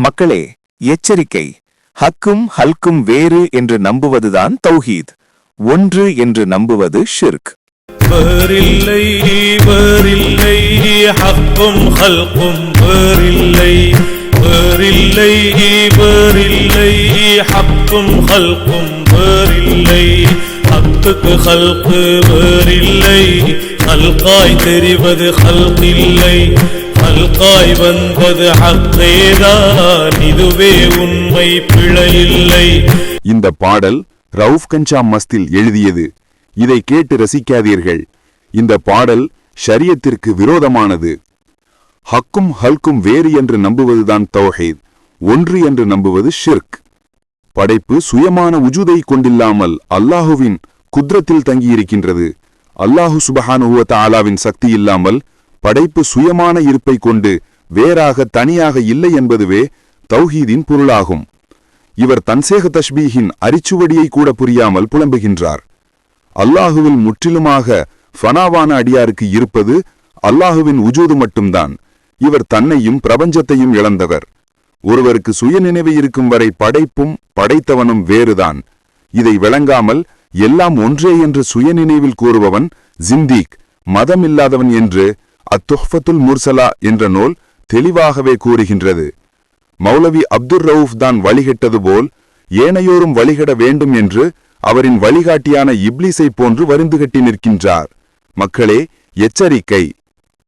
மக்களே எச்சரிக்கை. ஹக்கும் ஹல்கும் வேறு என்று நம்புவதுதான் தௌஹீத். ஒன்று என்று நம்புவது ஷிர்க். வேறில்லை வேறில்லை ஹக்கும் ஹல்கும் வேறில்லை. வேறில்லை வேறில்லை ஹக்கும் ஹல்கும் வேறில்லை. ஹக்குக்கு ஹல்கு வேறில்லை ஹல்காய் தெரிவது ஹல்கில்லை ஹல்காய் வந்தது ஹக்கேதான் இதுவே உண்மை பிழையில்லை. இந்த பாடல் ரவுஃப் கஞ்சா மஸ்தில் எழுதியது. இதை கேட்டு ரசிக்காதீர்கள். இந்த பாடல் ஷரியத்திற்கு விரோதமானது. ஹக்கும் ஹல்கும் வேறு என்று நம்புவதுதான் தௌஹீத். ஒன்று என்று நம்புவது ஷிர்க். படைப்பு சுயமான உஜுதை கொண்டில்லாமல் அல்லாஹுவின் குத்ரத்தில் தங்கியிருக்கின்றது. அல்லாஹு சுபஹானுவ தஆலாவின் சக்தி இல்லாமல் படைப்பு சுயமான இருப்பை கொண்டு வேறாக தனியாக இல்லை என்பதுவே தௌஹீதின் பொருளாகும். இவர் தன்சேக தஷ்பீஹின் அரிச்சுவடியை கூட புரியாமல் புலம்புகின்றார். அல்லாஹுவில் முற்றிலுமாக ஃபனாவான அடியாருக்கு இருப்பது அல்லாஹுவின் உஜூது மட்டும்தான். இவர் தன்னையும் பிரபஞ்சத்தையும் இழந்தவர். ஒருவருக்கு சுயநினைவு இருக்கும் வரை படைப்பும் படைத்தவனும் வேறுதான். இதை விளங்காமல் எல்லாம் ஒன்றே என்று சுயநினைவில் கூறுபவன் ஜிந்தீக் மதமில்லாதவன் என்று அத்துஹ்ஃபத்துல் முர்சலா என்ற நூல் தெளிவாகவே கூறுகின்றது. மௌலவி அப்துர் ரவுஃப் தான் வழிகெட்டது போல் ஏனையோரும் வழிகட வேண்டும் என்று அவரின் வழிகாட்டியான இப்லீஸை போன்று வருந்துகட்டி நிற்கின்றார். மக்களே எச்சரிக்கை.